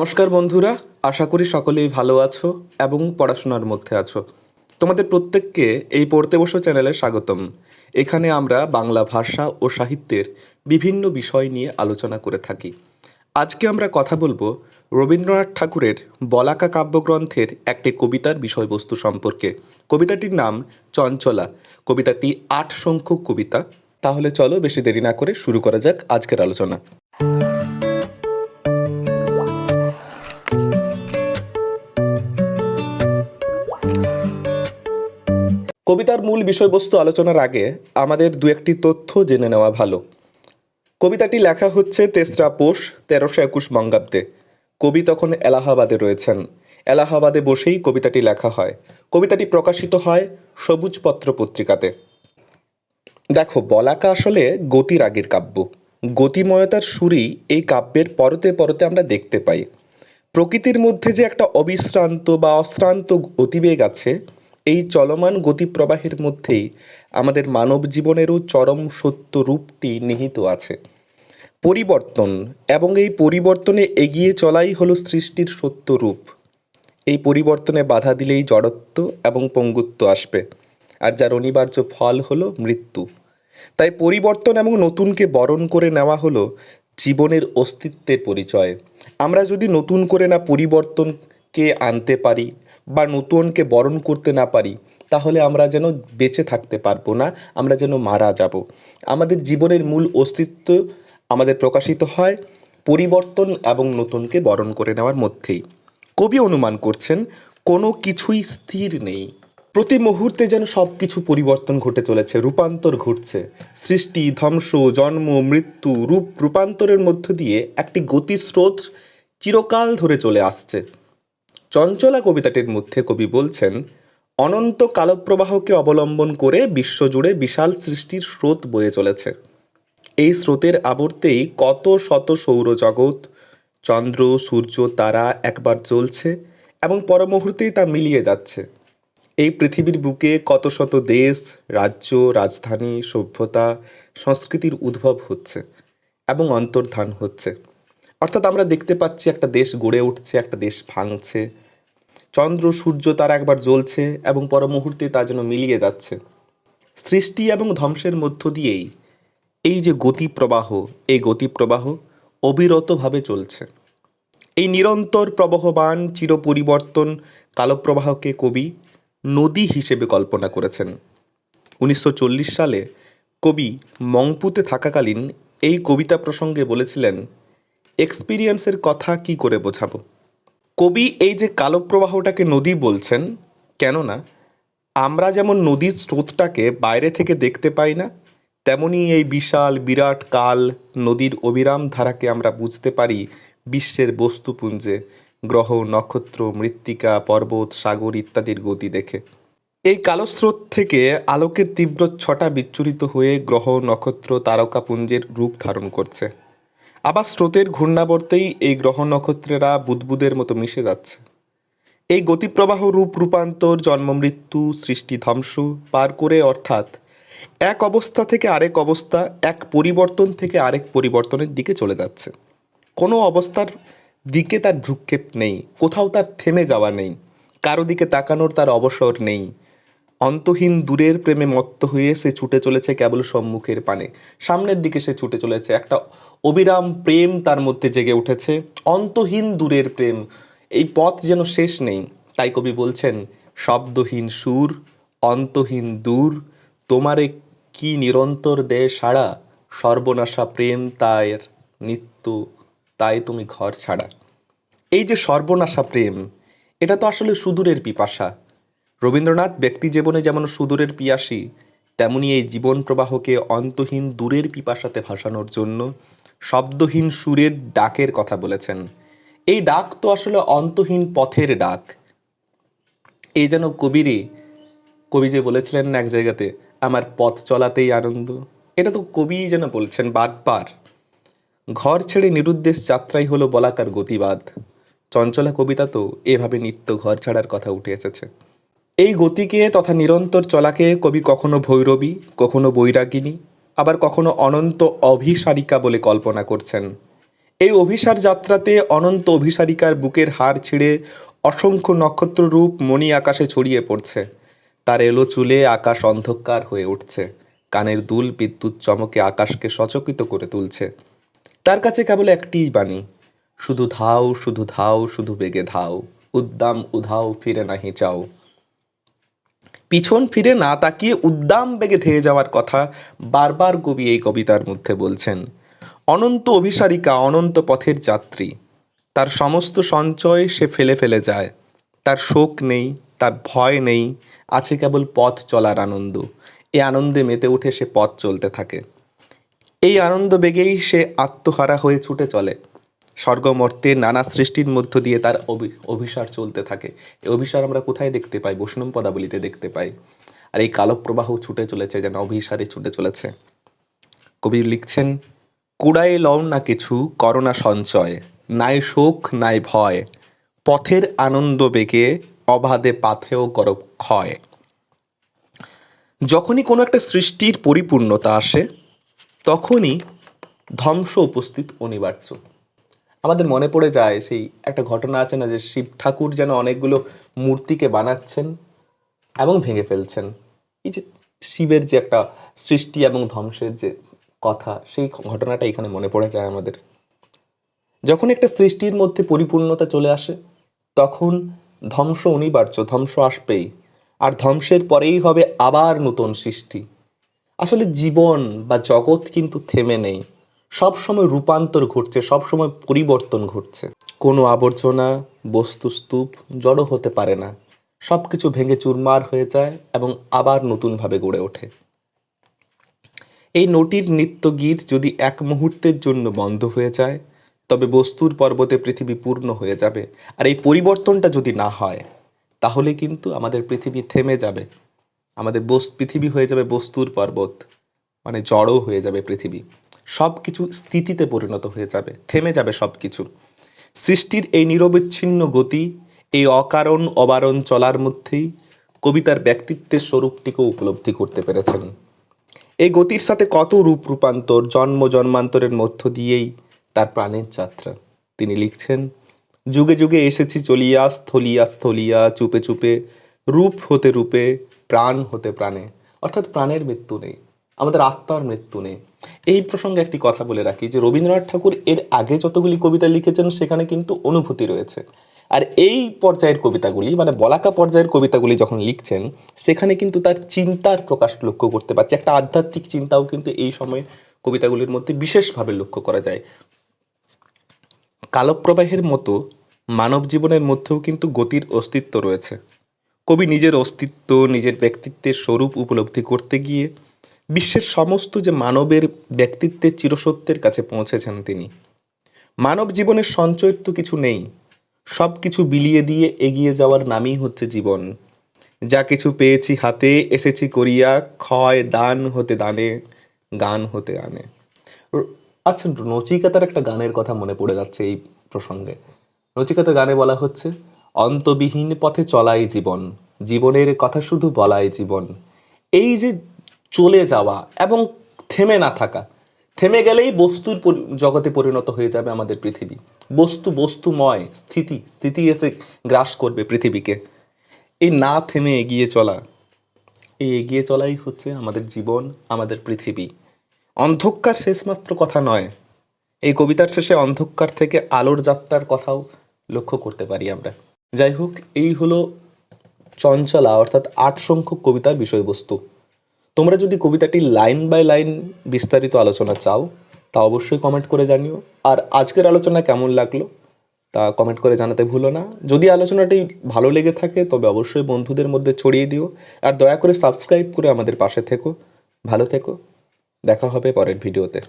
নমস্কার বন্ধুরা, আশা করি সকলেই ভালো আছো এবং পড়াশোনার মধ্যে আছো। তোমাদের প্রত্যেককে এই পড়তে বসো চ্যানেলে স্বাগতম। এখানে আমরা বাংলা ভাষা ও সাহিত্যের বিভিন্ন বিষয় নিয়ে আলোচনা করে থাকি। আজকে আমরা কথা বলব রবীন্দ্রনাথ ঠাকুরের বলাকা কাব্যগ্রন্থের একটি কবিতার বিষয়বস্তু সম্পর্কে। কবিতাটির নাম চঞ্চলা। কবিতাটি আট সংখ্যক কবিতা। তাহলে চলো বেশি দেরি না করে শুরু করা যাক আজকের আলোচনা। কবিতার মূল বিষয়বস্তু আলোচনার আগে আমাদের দু একটি তথ্য জেনে নেওয়া ভালো। কবিতাটি লেখা হচ্ছে তেসরা পোষ, তেরোশো একুশ বঙ্গাব্দে। কবি তখন এলাহাবাদে রয়েছেন। এলাহাবাদে বসেই কবিতাটি লেখা হয়। কবিতাটি প্রকাশিত হয় সবুজপত্র পত্রিকাতে। দেখো বলাকা আসলে গতির আগের কাব্য। গতিময়তার সুরই এই কাব্যের পরতে পরতে আমরা দেখতে পাই। প্রকৃতির মধ্যে যে একটা অবিশ্রান্ত বা অশ্রান্ত গতিবেগ আছে এই চলমান গতিপ্রবাহের মধ্যেই আমাদের মানব জীবনেরও চরম সত্য রূপটি নিহিত আছে। পরিবর্তন এবং এই পরিবর্তনে এগিয়ে চলাই হলো সৃষ্টির সত্য রূপ। এই পরিবর্তনে বাধা দিলেই জড়ত্ব এবং পঙ্গুত্ব আসবে, আর যার অনিবার্য ফল হলো মৃত্যু। তাই পরিবর্তন এবং নতুনকে বরণ করে নেওয়া হলো জীবনের অস্তিত্বের পরিচয়। আমরা যদি নতুন করে না পরিবর্তনকে আনতে পারি বা নতুনকে বরণ করতে না পারি, তাহলে আমরা যেন বেঁচে থাকতে পারব না, আমরা যেন মারা যাব। আমাদের জীবনের মূল অস্তিত্ব আমাদের প্রকাশিত হয় পরিবর্তন এবং নতুনকে বরণ করে নেওয়ার মধ্যেই। কবি অনুমান করছেন, কোনো কিছুই স্থির নেই। প্রতি মুহূর্তে যেন সব কিছু পরিবর্তন ঘটে চলেছে, রূপান্তর ঘটছে। সৃষ্টি, ধ্বংস, জন্ম, মৃত্যু, রূপ, রূপান্তরের মধ্য দিয়ে একটি গতিস্রোত চিরকাল ধরে চলে আসছে। চঞ্চলা কবিতাটির মধ্যে কবি বলছেন, অনন্ত কালপ্রবাহকে অবলম্বন করে বিশ্বজুড়ে বিশাল সৃষ্টির স্রোত বয়ে চলেছে। এই স্রোতের আবর্তেই কত শত সৌরজগৎ, চন্দ্র, সূর্য, তারা একবার জ্বলছে এবং পরমুহূর্তেই তা মিলিয়ে যাচ্ছে। এই পৃথিবীর বুকে কত শত দেশ, রাজ্য, রাজধানী, সভ্যতা, সংস্কৃতির উদ্ভব হচ্ছে এবং অন্তর্ধান হচ্ছে। অর্থাৎ আমরা দেখতে পাচ্ছি একটা দেশ গড়ে উঠছে, একটা দেশ ভাঙছে চন্দ্র, সূর্য তারা একবার জ্বলছে এবং পর মুহূর্তে তা যেন মিলিয়ে যাচ্ছে। সৃষ্টি এবং ধ্বংসের মধ্য দিয়েই এই যে গতি প্রবাহ এই গতি প্রবাহ অবিরতভাবে চলছে। এই নিরন্তর প্রবাহবান চিরপরিবর্তন কালপ্রবাহকে কবি নদী হিসেবে কল্পনা করেছেন। উনিশশো চল্লিশ সালে কবি মংপুতে থাকাকালীন এই কবিতা প্রসঙ্গে বলেছিলেন, এক্সপিরিয়েন্সের কথা কি করে বোঝাবো? কবি এই যে কালপ্রবাহটাকে নদী বলছেন, কেননা আমরা যেমন নদীর স্রোতটাকে বাইরে থেকে দেখতে পাই না, তেমনি এই বিশাল, বিরাট, কাল নদীর অবিরাম ধারাকে আমরা বুঝতে পারি বিশ্বের বস্তুপুঞ্জে, গ্রহ, নক্ষত্র, মৃত্তিকা, পর্বত, সাগর ইত্যাদির গতি দেখে। এই কালো স্রোত থেকে আলোকের তীব্র ছটা বিচ্ছুরিত হয়ে গ্রহ, নক্ষত্র, তারকাপুঞ্জের রূপ ধারণ করছে। আবার স্রোতের ঘূর্ণাবর্তেই এই গ্রহ নক্ষত্রেরা বুদবুদের মতো মিশে যাচ্ছে। এই গতিপ্রবাহ রূপ রূপান্তর, জন্ম মৃত্যু, সৃষ্টি ধ্বংস পার করে অর্থাৎ এক অবস্থা থেকে আরেক অবস্থা, এক পরিবর্তন থেকে আরেক পরিবর্তনের দিকে চলে যাচ্ছে। কোনো অবস্থার দিকে তার ভ্রুক্ষেপ নেই, কোথাও তার থেমে যাওয়া নেই, কারও দিকে তাকানোর তার অবসর নেই। অন্তহীন দূরের প্রেমে মত্ত হয়ে সে ছুটে চলেছে কেবল সম্মুখের পানে। সামনের দিকে সে ছুটে চলেছে। একটা অবিরাম প্রেম তার মধ্যে জেগে উঠেছে। অন্তহীন দূরের প্রেম। এই পথ যেন শেষ নেই। তাই কবি বলছেন, শব্দহীন সুর, অন্তহীন দূর, তোমারে কি নিরন্তর দেয় সাড়া? সর্বনাশা প্রেম তায়ের নিত্য, তাই তুমি ঘর ছাড়া। এই যে সর্বনাশা প্রেম, এটা তো আসলে সুদূরের পিপাসা। রবীন্দ্রনাথ ব্যক্তি জীবনে যেমন সুদূরের পিয়াসী, তেমনি এই জীবন প্রবাহকে অন্তহীন দূরের পিপাসাতে ভাসানোর জন্য শব্দহীন সুরের ডাকের কথা বলেছেন। এই ডাক তো আসলে অন্তহীন পথের ডাক। এই যেন কবিরই, কবি যে বলেছিলেন এক জায়গাতে, আমার পথ চলাতেই আনন্দ। এটা তো কবি যেন বলছেন বারবার। ঘর ছেড়ে নিরুদ্দেশ যাত্রাই হলো বলাকার গতিবাদ। চঞ্চলা কবিতা তো এভাবে নিত্য ঘর ছাড়ার কথা উঠে এসেছে। এই গতিকে তথা নিরন্তর চলাকে কবি কখনো ভৈরবী, কখনো বৈরাগিনী, আবার কখনো অনন্ত অভিসারিকা বলে কল্পনা করছেন। এই অভিসার যাত্রাতে অনন্ত অভিসারিকার বুকের হার ছিঁড়ে অসংখ্য নক্ষত্ররূপ মণি আকাশে ছড়িয়ে পড়ছে। তার এলো চুলে আকাশ অন্ধকার হয়ে উঠছে। কানের দুল বিদ্যুৎ চমকে আকাশকে সচকিত করে তুলছে। তার কাছে কেবল একটিই বাণী, শুধু ধাও শুধু ধাও, শুধু বেগে ধাও, উদ্দাম, উধাও, ফিরে নাহি চাও। পিছন ফিরে না তাকিয়ে উদ্দাম বেগে ধেয়ে যাওয়ার কথা বারবার কবি এই কবিতার মধ্যে বলছেন। অনন্ত অভিসারিকা, অনন্ত পথের যাত্রী। তার সমস্ত সঞ্চয় সে ফেলে ফেলে যায়। তার শোক নেই, তার ভয় নেই, আছে কেবল পথ চলার আনন্দ। এ আনন্দে মেতে উঠে সে পথ চলতে থাকে। এই আনন্দ বেগেই সে আত্মহারা হয়ে ছুটে চলে। স্বর্গমর্তের নানা সৃষ্টির মধ্য দিয়ে তার অভি- অভিসার চলতে থাকে। এই অভিসার আমরা কোথায় দেখতে পাই? বৈষ্ণব পদাবলিতে দেখতে পাই। আর এই কালপ্রবাহ ছুটে চলেছে, যেন অভিসারে ছুটে চলেছে। কবি লিখছেন কুড়াই লও না কিছু, করোনা সঞ্চয়। নাই শোক, নাই ভয়। পথের আনন্দ বেগে, অবাধে পাথেও কর ক্ষয়। যখনই কোনো একটা সৃষ্টির পরিপূর্ণতা আসে, তখনই ধ্বংস উপস্থিত অনিবার্য। আমাদের মনে পড়ে যায় সেই একটা ঘটনা আছে না যে শিব ঠাকুর যেন অনেকগুলো মূর্তিকে বানাচ্ছেন এবং ভেঙে ফেলছেন। এই যে শিবের যে একটা সৃষ্টি এবং ধ্বংসের যে কথা, সেই ঘটনাটা এখানে মনে পড়ে যায় আমাদের। যখন একটা সৃষ্টির মধ্যে পরিপূর্ণতা চলে আসে, তখন ধ্বংস অনিবার্য, ধ্বংস আসবেই। আর ধ্বংসের পরেই হবে আবার নতুন সৃষ্টি। আসলে জীবন বা জগৎ কিন্তু থেমে নেই। সব সময় রূপান্তর ঘটছে সব সময় পরিবর্তন ঘটছে। কোনো আবর্জনা, বস্তুস্তূপ জড়ো হতে পারে না। সব কিছু ভেঙে চুরমার হয়ে যায় এবং আবার নতুনভাবে গড়ে ওঠে। এই নটির নৃত্য গীত যদি এক মুহূর্তের জন্য বন্ধ হয়ে যায়, তবে বস্তুর পর্বতে পৃথিবী পূর্ণ হয়ে যাবে। আর এই পরিবর্তনটা যদি না হয়, তাহলে কিন্তু আমাদের পৃথিবী থেমে যাবে। আমাদের বস, পৃথিবী হয়ে যাবে বস্তুর পর্বত মানে জড়ও হয়ে যাবে পৃথিবী। সব কিছু স্থিতিতে পরিণত হয়ে যাবে, থেমে যাবে সব কিছু সৃষ্টির এই নিরবিচ্ছিন্ন গতি, এই অকারণ অবারণ চলার মধ্যেই কবিতার ব্যক্তিত্বের স্বরূপটিকে উপলব্ধি করতে পেরেছেন। এই গতির সাথে কত রূপ রূপান্তর, জন্ম জন্মান্তরের মধ্য দিয়েই তার প্রাণের যাত্রা। তিনি লিখছেন, যুগে যুগে এসেছি চলিয়া, স্থলিয়া স্থলিয়া, চুপে চুপে, রূপ হতে রূপে, প্রাণ হতে প্রাণে। অর্থাৎ প্রাণের মৃত্যু নেই, আমাদের আত্মার মৃত্যু নেই। এই প্রসঙ্গে একটি কথা বলে রাখি যে রবীন্দ্রনাথ ঠাকুর এর আগে যতগুলি কবিতা লিখেছেন সেখানে কিন্তু অনুভূতি রয়েছে। আর এই পর্যায়ের কবিতাগুলি মানে বলাকা পর্যায়ের কবিতাগুলি যখন লিখছেন, সেখানে কিন্তু তার চিন্তার প্রকাশ লক্ষ্য করতে পারছে। একটা আধ্যাত্মিক চিন্তাও কিন্তু এই সময় কবিতাগুলির মধ্যে বিশেষভাবে লক্ষ্য করা যায়। কালপ্রবাহের মতো মানব জীবনের মধ্যেও কিন্তু গতির অস্তিত্ব রয়েছে। কবি নিজের অস্তিত্ব, নিজের ব্যক্তিত্বের স্বরূপ উপলব্ধি করতে গিয়ে বিশ্বের সমস্ত যে মানবের ব্যক্তিত্বের চিরসত্যের কাছে পৌঁছেছেন তিনি। মানব জীবনের সঞ্চয়ের তো কিছু নেই। সব কিছু বিলিয়ে দিয়ে এগিয়ে যাওয়ার নামই হচ্ছে জীবন। যা কিছু পেয়েছি হাতে, এসেছি করিয়া, ক্ষয়, দান হতে দানে, গান হতে আনে। আচ্ছা নচিকাতার একটা গানের কথা মনে পড়ে যাচ্ছে এই প্রসঙ্গে। নচিকাতা গানে বলা হচ্ছে, অন্তবিহীন পথে চলাই জীবন, জীবনের কথা শুধু বলাই জীবন। এই যে চলে যাওয়া এবং থেমে না থাকা। থেমে গেলেই বস্তুর জগতে পরিণত হয়ে যাবে আমাদের পৃথিবী। বস্তু বস্তুময়, স্থিতি স্থিতি এসে গ্রাস করবে পৃথিবীকে। এই না থেমে এগিয়ে চলা এই এগিয়ে চলাই হচ্ছে আমাদের জীবন, আমাদের পৃথিবী। অন্ধকার শেষমাত্র কথা নয়। এই কবিতার শেষে অন্ধকার থেকে আলোর যাত্রার কথাও লক্ষ্য করতে পারি আমরা। যাই হোক, এই হলো চঞ্চলা, অর্থাৎ আট সংখ্যক কবিতার বিষয়বস্তু। তোমরা যদি কবিতাটি লাইন বাই লাইন বিস্তারিত আলোচনা চাও, তা অবশ্যই কমেন্ট করে জানিও। আর আজকের আলোচনা কেমন লাগল, তা কমেন্ট করে জানাতে ভুলো না। যদি আলোচনাটি ভালো লেগে থাকে, তবে অবশ্যই বন্ধুদের মধ্যে ছড়িয়ে দিও। আর দয়া করে সাবস্ক্রাইব করে আমাদের পাশে থেকো। ভালো থেকো। দেখা হবে পরের ভিডিওতে